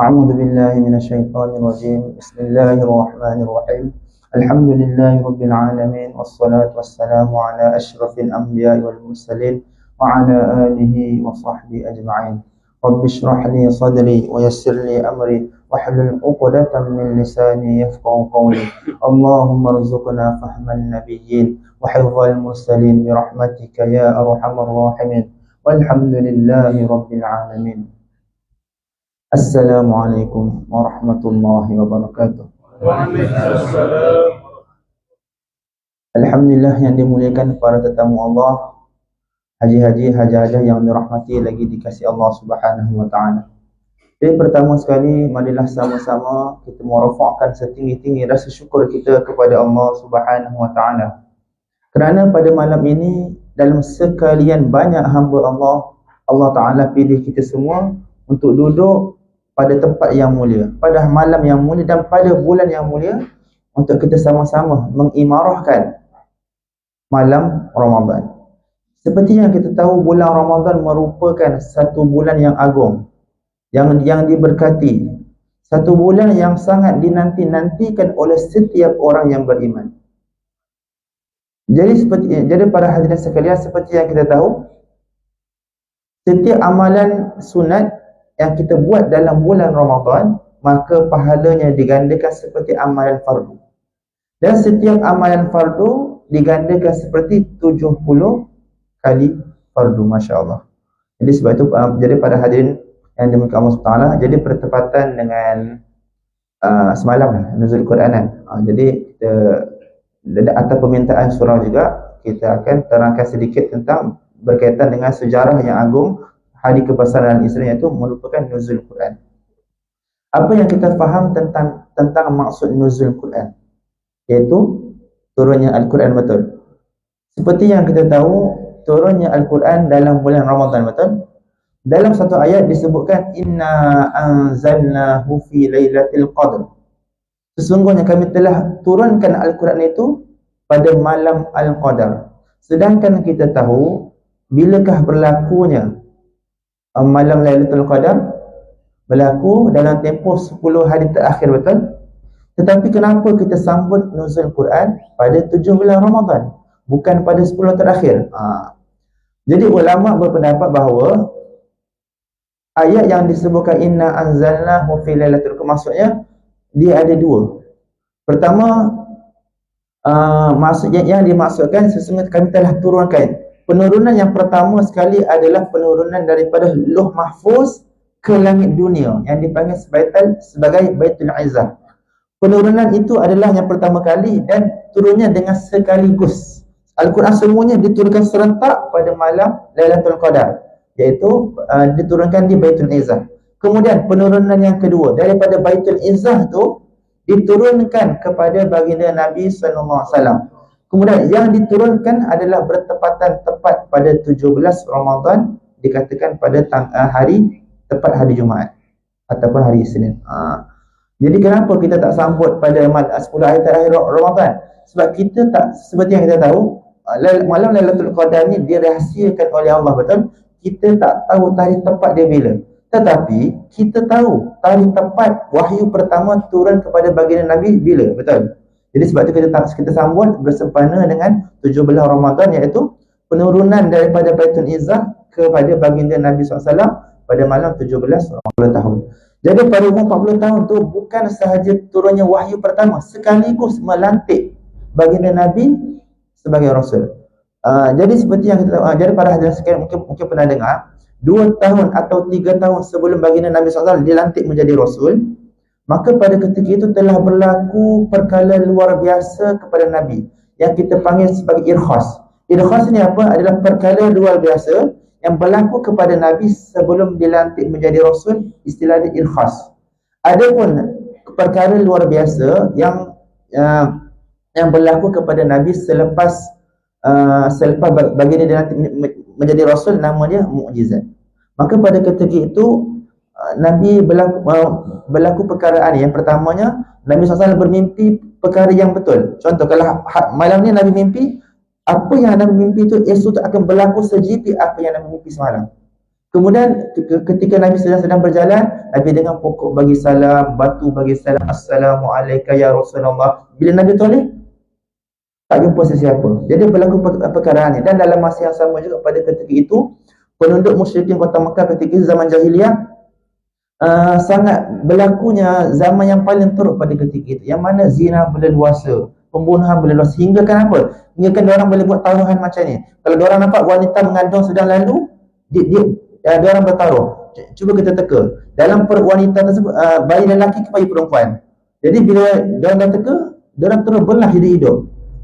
أعوذ بالله من الشيطان الرجيم. بسم الله الرحمن الرحيم. الحمد لله رب العالمين والصلاة والسلام على أشرف الأنبياء والمرسلين وعلى آله وصحبه أجمعين. رب اشرح لي صدري ويسر لي أمري واحلل عقدة من لساني يفقه قولي. اللهم ارزقنا فهم النبيين وحفظ المرسلين برحمتك يا أرحم الراحمين. والحمد لله رب العالمين. السلام عليكم ورحمة الله وبركاته Alhamdulillah yang dimuliakan para tetamu Allah Haji-haji, haji-haji yang dirahmati lagi dikasih Allah subhanahu wa ta'ala Jadi pertama sekali, marilah sama-sama kita merofakkan setinggi-tinggi rasa syukur kita kepada Allah subhanahu wa ta'ala Kerana pada malam ini, dalam sekalian banyak hamba Allah Allah ta'ala pilih kita semua untuk duduk pada tempat yang mulia Pada malam yang mulia dan pada bulan yang mulia Untuk kita sama-sama mengimarahkan malam Ramadan seperti yang kita tahu bulan Ramadan merupakan satu bulan yang agung yang yang diberkati. Satu bulan yang sangat dinanti-nantikan oleh setiap orang yang beriman. Jadi seperti jadi para hadirin sekalian seperti yang kita tahu setiap amalan sunat yang kita buat dalam bulan Ramadan maka pahalanya digandakan seperti amalan fardu. Dan setiap amalan fardu digandakan seperti 70 kali fardu masya-Allah. Jadi sebab itu uh, jadi pada hadirin yang dimuliakan Allah Taala jadi bertepatan dengan uh, semalam eh, nuzul Quran kan. Uh, jadi ada atas permintaan surah juga kita akan terangkan sedikit tentang berkaitan dengan sejarah yang agung hari kebesaran Islam iaitu merupakan nuzul Quran. Apa yang kita faham tentang tentang maksud nuzul Quran? Iaitu turunnya Al-Quran betul. Seperti yang kita tahu turunnya Al-Quran dalam bulan Ramadan betul? Dalam satu ayat disebutkan inna anzalnahu fi lailatul qadr. Sesungguhnya kami telah turunkan Al-Quran itu pada malam Al-Qadar. Sedangkan kita tahu bilakah berlakunya malam Lailatul Qadar? Berlaku dalam tempoh 10 hari terakhir betul? Tetapi kenapa kita sambut nuzul Quran pada 7 bulan Ramadan? Bukan pada 10 terakhir. Ha. Jadi ulama berpendapat bahawa ayat yang disebutkan inna anzalnahu fi lailatul qadar maksudnya dia ada dua. Pertama uh, maksudnya yang dimaksudkan sesungguhnya kami telah turunkan. Penurunan yang pertama sekali adalah penurunan daripada Luh Mahfuz ke langit dunia yang dipanggil sebagai sebagai Baitul Izzah. Penurunan itu adalah yang pertama kali dan turunnya dengan sekaligus. Al-Quran semuanya diturunkan serentak pada malam Lailatul Qadar iaitu uh, diturunkan di Baitul Izzah. Kemudian penurunan yang kedua daripada Baitul Izzah tu diturunkan kepada baginda Nabi sallallahu alaihi wasallam. Kemudian yang diturunkan adalah bertepatan tepat pada 17 Ramadan dikatakan pada uh, hari tepat hari Jumaat ataupun hari Isnin. Ha. Jadi kenapa kita tak sambut pada 10 hari terakhir Ramadan? Sebab kita tak seperti yang kita tahu Ah, malam Lailatul Qadar ni dirahsiakan oleh Allah betul kita tak tahu tarikh tepat dia bila tetapi kita tahu tarikh tepat wahyu pertama turun kepada baginda Nabi bila betul jadi sebab tu kita kita sambut bersempena dengan 17 Ramadan iaitu penurunan daripada Baitul Izzah kepada baginda Nabi SAW pada malam 17 40 tahun jadi pada umur 40 tahun tu bukan sahaja turunnya wahyu pertama sekaligus melantik baginda Nabi sebagai rasul. Uh, jadi seperti yang kita uh, jadi para hadirin sekalian mungkin mungkin pernah dengar dua tahun atau tiga tahun sebelum baginda Nabi SAW dilantik menjadi rasul maka pada ketika itu telah berlaku perkara luar biasa kepada Nabi yang kita panggil sebagai irkhas. Irkhas ini apa? Adalah perkara luar biasa yang berlaku kepada Nabi sebelum dilantik menjadi rasul istilahnya irkhas. Adapun perkara luar biasa yang uh, yang berlaku kepada Nabi selepas uh, selepas baginda dia nanti menjadi rasul nama dia mukjizat. Maka pada ketika itu Nabi berlaku berlaku perkaraan yang pertamanya Nabi SAW bermimpi perkara yang betul. Contoh kalau ha, malam ni Nabi mimpi apa yang Nabi mimpi itu esok akan berlaku sejipi apa yang Nabi mimpi semalam. Kemudian ketika Nabi sedang sedang berjalan, Nabi dengan pokok bagi salam, batu bagi salam, Assalamualaikum ya Rasulullah. Bila Nabi toleh, tak jumpa sesiapa. Jadi berlaku perkara ini. Dan dalam masa yang sama juga pada ketika itu, penduduk musyrikin kota Mekah ketika zaman jahiliah, uh, sangat berlakunya zaman yang paling teruk pada ketika itu. Yang mana zina berleluasa, pembunuhan berleluasa. Hingga kan apa? Hingga kan orang boleh buat taruhan macam ni. Kalau orang nampak wanita mengandung sedang lalu, dia, dia ya, dia orang bertaruh. Cuba kita teka. Dalam per wanita tersebut, uh, bayi lelaki ke bayi perempuan. Jadi bila dia orang dah teka, dia orang terus belah hidup-hidup.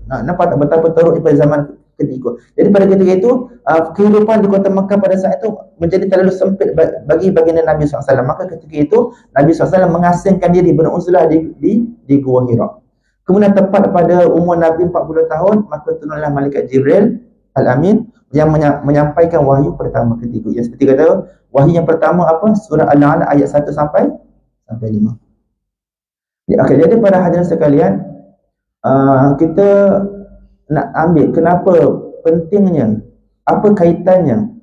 Nah, nampak tak betapa teruk pada zaman ketika Jadi pada ketika itu, uh, kehidupan di kota Mekah pada saat itu menjadi terlalu sempit bagi baginda Nabi SAW. Maka ketika itu, Nabi SAW mengasingkan diri beruzlah di, di, di Gua Hira. Kemudian tepat pada umur Nabi 40 tahun, maka turunlah Malaikat Jibril Al-Amin yang menyampaikan wahyu pertama ketika yang seperti kata wahyu yang pertama apa surah al-ala ayat 1 sampai sampai 5 ya, okay, jadi pada hadirin sekalian uh, kita nak ambil. Kenapa pentingnya? Apa kaitannya?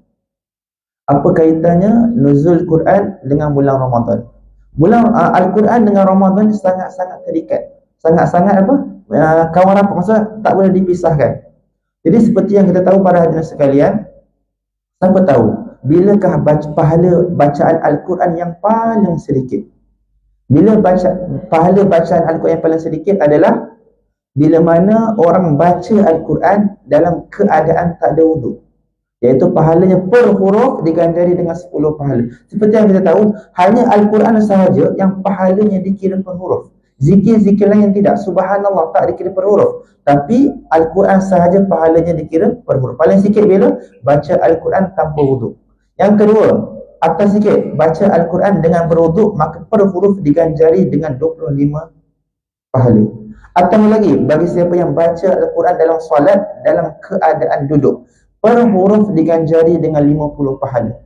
Apa kaitannya nuzul Quran dengan bulan Ramadan? Bulan uh, Al-Quran dengan Ramadan sangat-sangat terikat. Sangat-sangat apa? Uh, kawan rapat. Maksudnya tak boleh dipisahkan. Jadi seperti yang kita tahu para hadirin sekalian, siapa tahu bilakah baca, pahala bacaan Al-Quran yang paling sedikit? Bila baca pahala bacaan Al-Quran yang paling sedikit adalah bila mana orang baca Al-Quran dalam keadaan tak ada wuduk. Iaitu pahalanya per huruf digandari dengan 10 pahala. Seperti yang kita tahu, hanya Al-Quran sahaja yang pahalanya dikira per huruf. Zikir-zikir lain tidak. Subhanallah tak dikira per huruf. Tapi Al-Quran sahaja pahalanya dikira per huruf. Paling sikit bila? Baca Al-Quran tanpa wuduk. Yang kedua, atas sikit. Baca Al-Quran dengan berwuduk, maka per huruf diganjari dengan 25 pahala. Atau lagi, bagi siapa yang baca Al-Quran dalam solat, dalam keadaan duduk. Per huruf diganjari dengan 50 pahala.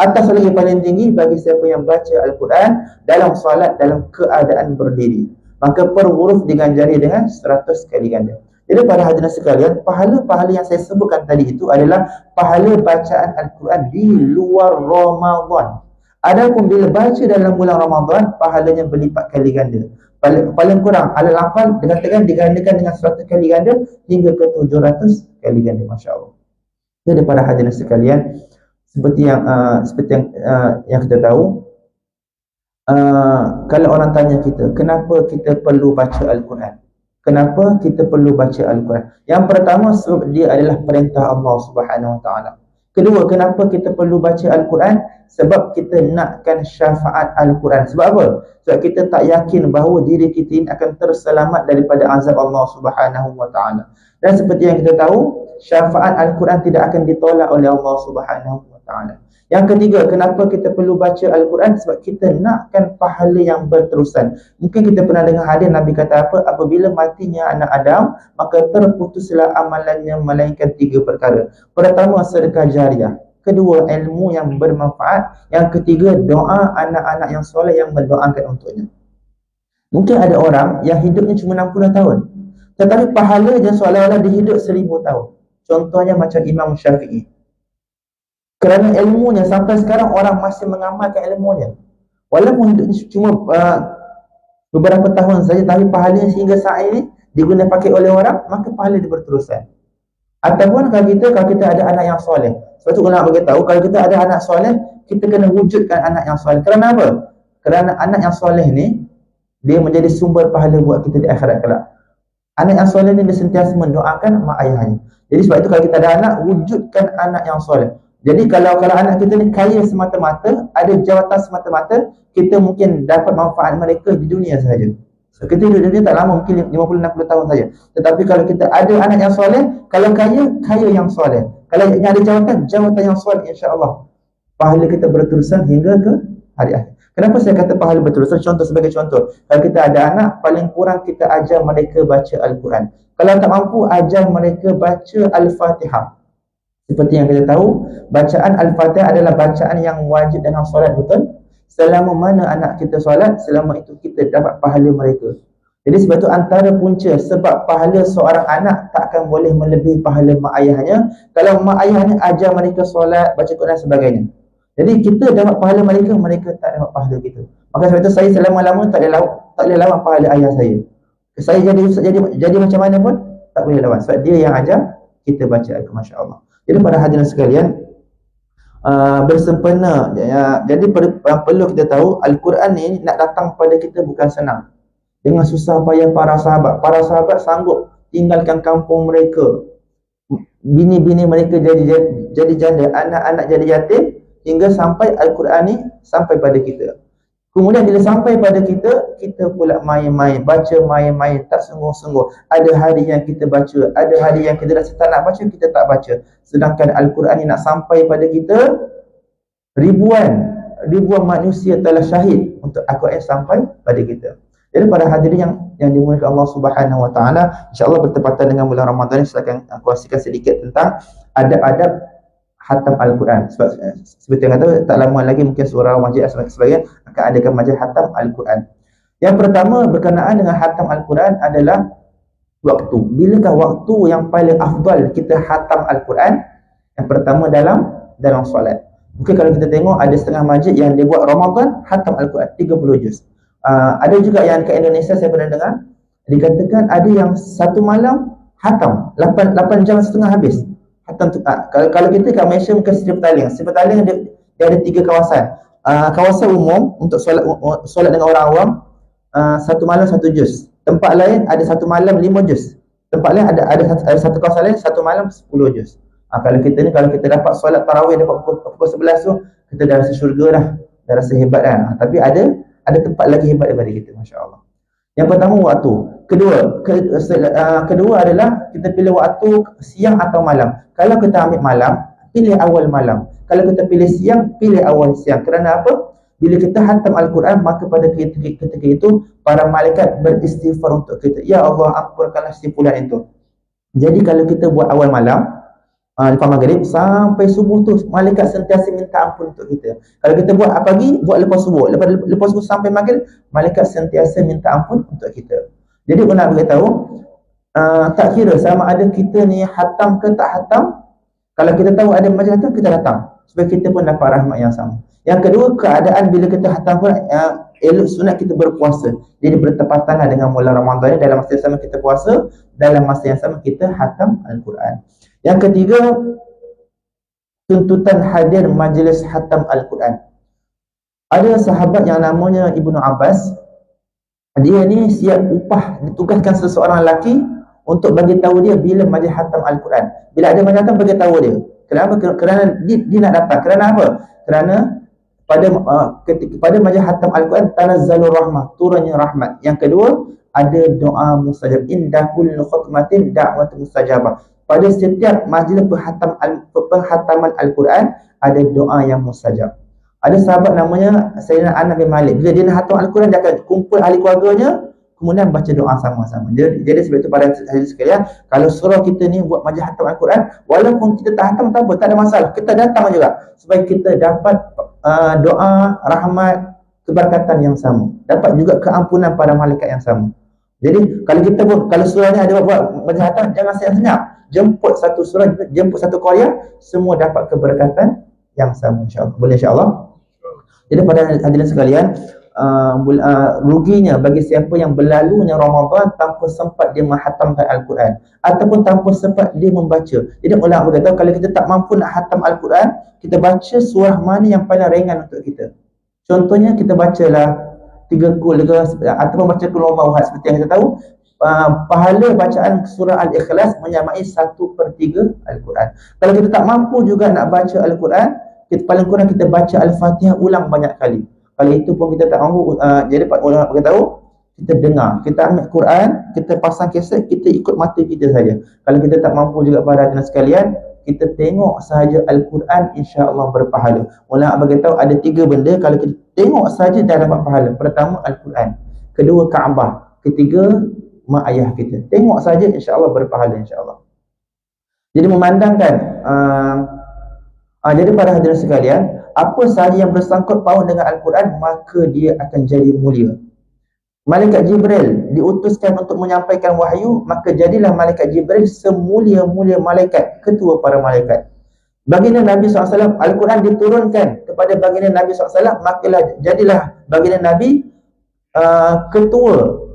Atas lagi paling tinggi bagi siapa yang baca Al-Quran dalam solat dalam keadaan berdiri maka per huruf diganjari dengan 100 kali ganda. Jadi para hadirin sekalian, pahala-pahala yang saya sebutkan tadi itu adalah pahala bacaan Al-Quran di luar Ramadan. Adapun bila baca dalam bulan Ramadan, pahalanya berlipat kali ganda. Paling, paling kurang, ala lakal dikatakan digandakan dengan 100 kali ganda hingga ke 700 kali ganda. Masya Allah. Jadi para hadirin sekalian, seperti yang uh, seperti yang, uh, yang kita tahu, Uh, kalau orang tanya kita, kenapa kita perlu baca Al-Quran? Kenapa kita perlu baca Al-Quran? Yang pertama sebab dia adalah perintah Allah Subhanahu Wa Taala. Kedua, kenapa kita perlu baca Al-Quran? Sebab kita nakkan syafaat Al-Quran. Sebab apa? Sebab kita tak yakin bahawa diri kita ini akan terselamat daripada azab Allah Subhanahu Wa Taala. Dan seperti yang kita tahu, syafaat Al-Quran tidak akan ditolak oleh Allah Subhanahu Wa Taala. Yang ketiga, kenapa kita perlu baca Al-Quran? Sebab kita nakkan pahala yang berterusan. Mungkin kita pernah dengar hadis Nabi kata apa? Apabila matinya anak Adam, maka terputuslah amalannya melainkan tiga perkara. Pertama, sedekah jariah. Kedua, ilmu yang bermanfaat. Yang ketiga, doa anak-anak yang soleh yang mendoakan untuknya. Mungkin ada orang yang hidupnya cuma 60 tahun. Tetapi pahalanya seolah-olah dia hidup 1000 tahun. Contohnya macam Imam Syafi'i. Kerana ilmunya sampai sekarang orang masih mengamalkan ilmunya. Walaupun hidupnya cuma uh, beberapa tahun saja tapi pahalanya sehingga saat ini digunakan pakai oleh orang, maka pahala dia berterusan. Ataupun kalau kita kalau kita ada anak yang soleh. Sebab tu nak bagi tahu kalau kita ada anak soleh, kita kena wujudkan anak yang soleh. Kerana apa? Kerana anak yang soleh ni dia menjadi sumber pahala buat kita di akhirat kelak. Anak yang soleh ni dia sentiasa mendoakan mak ayahnya. Jadi sebab itu kalau kita ada anak, wujudkan anak yang soleh. Jadi kalau kalau anak kita ni kaya semata-mata, ada jawatan semata-mata, kita mungkin dapat manfaat mereka di dunia sahaja. So, kita hidup dunia tak lama, mungkin 50-60 tahun saja. Tetapi kalau kita ada anak yang soleh, kalau kaya, kaya yang soleh. Kalau yang ada jawatan, jawatan yang soleh insya-Allah. Pahala kita berterusan hingga ke hari akhir. Kenapa saya kata pahala berterusan? Contoh sebagai contoh. Kalau kita ada anak, paling kurang kita ajar mereka baca Al-Quran. Kalau tak mampu, ajar mereka baca Al-Fatihah. Seperti yang kita tahu, bacaan Al-Fatihah adalah bacaan yang wajib dalam solat betul. Selama mana anak kita solat, selama itu kita dapat pahala mereka. Jadi sebab itu antara punca sebab pahala seorang anak tak akan boleh melebihi pahala mak ayahnya kalau mak ayahnya ajar mereka solat, baca Quran sebagainya. Jadi kita dapat pahala mereka, mereka tak dapat pahala kita. Maka sebab itu saya selama-lama tak boleh lawan, tak boleh lawan pahala ayah saya. Saya jadi jadi jadi macam mana pun tak boleh lawan. Sebab dia yang ajar kita baca ayat masya-Allah. Jadi pada hadirin sekalian, uh, bersempena ya, jadi per, uh, perlu kita tahu Al-Quran ni nak datang pada kita bukan senang. Dengan susah payah para sahabat. Para sahabat sanggup tinggalkan kampung mereka. Bini-bini mereka jadi jadi janda, anak-anak jadi yatim hingga sampai Al-Quran ni sampai pada kita. Kemudian bila sampai pada kita, kita pula main-main, baca main-main, tak sungguh-sungguh. Ada hari yang kita baca, ada hari yang kita rasa tak nak baca, kita tak baca. Sedangkan Al-Quran ni nak sampai pada kita, ribuan, ribuan manusia telah syahid untuk Al-Quran sampai pada kita. Jadi pada hadirin yang yang dimuliakan Allah Subhanahu Wa Taala, insya-Allah bertepatan dengan bulan Ramadan saya akan kongsikan sedikit tentang adab-adab hatam Al-Quran. Sebab seperti yang kata tak lama lagi mungkin surah wajib dan sebagainya akan adakan majlis hatam Al-Quran. Yang pertama berkenaan dengan hatam Al-Quran adalah waktu. Bilakah waktu yang paling afdal kita hatam Al-Quran? Yang pertama dalam dalam solat. Mungkin kalau kita tengok ada setengah majlis yang dia buat Ramadan hatam Al-Quran 30 juz. Uh, ada juga yang kat Indonesia saya pernah dengar dikatakan ada yang satu malam hatam 8 8 jam setengah habis. Hatam uh, kalau kalau kita kat Malaysia mungkin Sri Petaling. Sri Petaling dia, dia ada tiga kawasan. Uh, kawasan umum untuk solat solat dengan orang awam uh, satu malam satu juz. Tempat lain ada satu malam lima juz. Tempat lain ada ada ada satu kawasan lain satu malam sepuluh juz. Uh, kalau kita ni kalau kita dapat solat tarawih dapat pukul, pukul 11 tu kita dah rasa syurga dah. Dah rasa hebat kan. Uh, tapi ada ada tempat lagi hebat daripada kita masya-Allah. Yang pertama waktu. Kedua, ke, uh, kedua adalah kita pilih waktu siang atau malam. Kalau kita ambil malam, pilih awal malam. Kalau kita pilih siang, pilih awal siang. Kerana apa? Bila kita hantam Al-Quran, maka pada ketika, ketika itu para malaikat beristighfar untuk kita. Ya Allah, ampunkanlah simpulan itu. Jadi kalau kita buat awal malam, uh, lepas maghrib sampai subuh tu malaikat sentiasa minta ampun untuk kita. Kalau kita buat pagi, buat lepas subuh. Lepas lepas subuh sampai maghrib, malaikat sentiasa minta ampun untuk kita. Jadi nak beritahu, uh, tak kira sama ada kita ni hatam ke tak hatam, kalau kita tahu ada macam tu kita datang supaya kita pun dapat rahmat yang sama. Yang kedua, keadaan bila kita hatam pun uh, elok sunat kita berpuasa. Jadi bertepatan dengan bulan Ramadan dalam masa yang sama kita puasa, dalam masa yang sama kita hatam Al-Quran. Yang ketiga, tuntutan hadir majlis hatam Al-Quran. Ada sahabat yang namanya Ibnu Abbas. Dia ni siap upah ditugaskan seseorang lelaki untuk bagi tahu dia bila majlis hatam Al-Quran. Bila ada majlis hatam bagi tahu dia. Kenapa? Kerana dia, dia nak datang. Kerana apa? Kerana pada uh, ketika, pada majlis hatam Al-Quran tanazzalur rahmah, turunnya rahmat. Yang kedua, ada doa mustajab indah kullu khutmatin da'wat mustajabah pada setiap majlis penghatam penghataman Al-Quran ada doa yang mustajab. Ada sahabat namanya Sayyidina Anas bin Malik. Bila dia nak hatam Al-Quran dia akan kumpul ahli keluarganya kemudian baca doa sama-sama. Jadi, jadi sebab itu pada hadis sekalian, kalau surah kita ni buat majlis hatam Al-Quran, walaupun kita tak hatam tak apa, tak ada masalah. Kita datang juga supaya kita dapat uh, doa, rahmat, keberkatan yang sama. Dapat juga keampunan pada malaikat yang sama. Jadi kalau kita buat kalau surah ni ada buat majlis hatam jangan senyap-senyap jemput satu surah, jemput satu Korea, semua dapat keberkatan yang sama insyaAllah. Boleh insyaAllah? Jadi pada hadirin sekalian, uh, uh, ruginya bagi siapa yang berlalunya Ramadan tanpa sempat dia menghatamkan Al-Quran ataupun tanpa sempat dia membaca. Jadi ulama berkata kalau kita tak mampu nak hatam Al-Quran, kita baca surah mana yang paling ringan untuk kita. Contohnya kita bacalah tiga kul ke ataupun baca kul seperti yang kita tahu uh, pahala bacaan surah Al-Ikhlas menyamai satu per tiga Al-Quran. Kalau kita tak mampu juga nak baca Al-Quran, kita paling kurang kita baca Al-Fatihah ulang banyak kali. Kalau itu pun kita tak mampu, uh, jadi Pak Ulama beritahu, kita dengar, kita ambil Quran, kita pasang keset, kita ikut mata kita saja. Kalau kita tak mampu juga para hadirin sekalian, kita tengok sahaja Al-Quran insya-Allah berpahala. Ulama beritahu ada tiga benda kalau kita tengok sahaja dah dapat pahala. Pertama Al-Quran, kedua Kaabah, ketiga mak ayah kita. Tengok saja insya-Allah berpahala insya-Allah. Jadi memandangkan uh, uh, jadi para hadirin sekalian, apa sahaja yang bersangkut paut dengan Al-Quran maka dia akan jadi mulia. Malaikat Jibril diutuskan untuk menyampaikan wahyu, maka jadilah malaikat Jibril semulia-mulia malaikat, ketua para malaikat. baginda Nabi SAW Al-Quran diturunkan kepada baginda Nabi SAW makalah jadilah baginda Nabi uh, ketua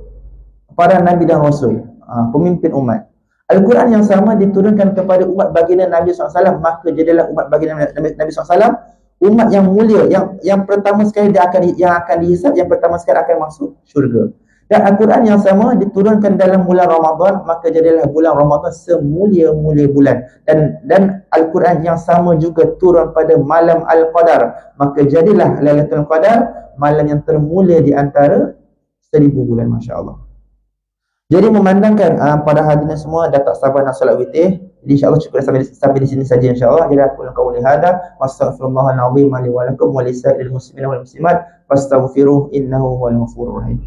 para Nabi dan Rasul uh, pemimpin umat. Al-Quran yang sama diturunkan kepada umat baginda Nabi SAW maka jadilah umat baginda Nabi, Nabi SAW umat yang mulia yang yang pertama sekali dia akan yang akan dihisap yang pertama sekali akan masuk syurga. Dan Al-Quran yang sama diturunkan dalam bulan Ramadan. Maka jadilah bulan Ramadan semulia-mulia bulan. Dan dan Al-Quran yang sama juga turun pada malam Al-Qadar. Maka jadilah Lailatul Qadar malam yang termulia di antara seribu bulan masya-Allah. Jadi memandangkan uh, pada hadirin semua dah tak sabar nak solat witir. Insya-Allah cukup sampai, sampai di sini saja insya-Allah. Jadi aku nak qauli hada wastaghfirullahal azim li wa lakum wa lisa'il muslimin wal muslimat fastaghfiruh innahu huwal ghafurur rahim.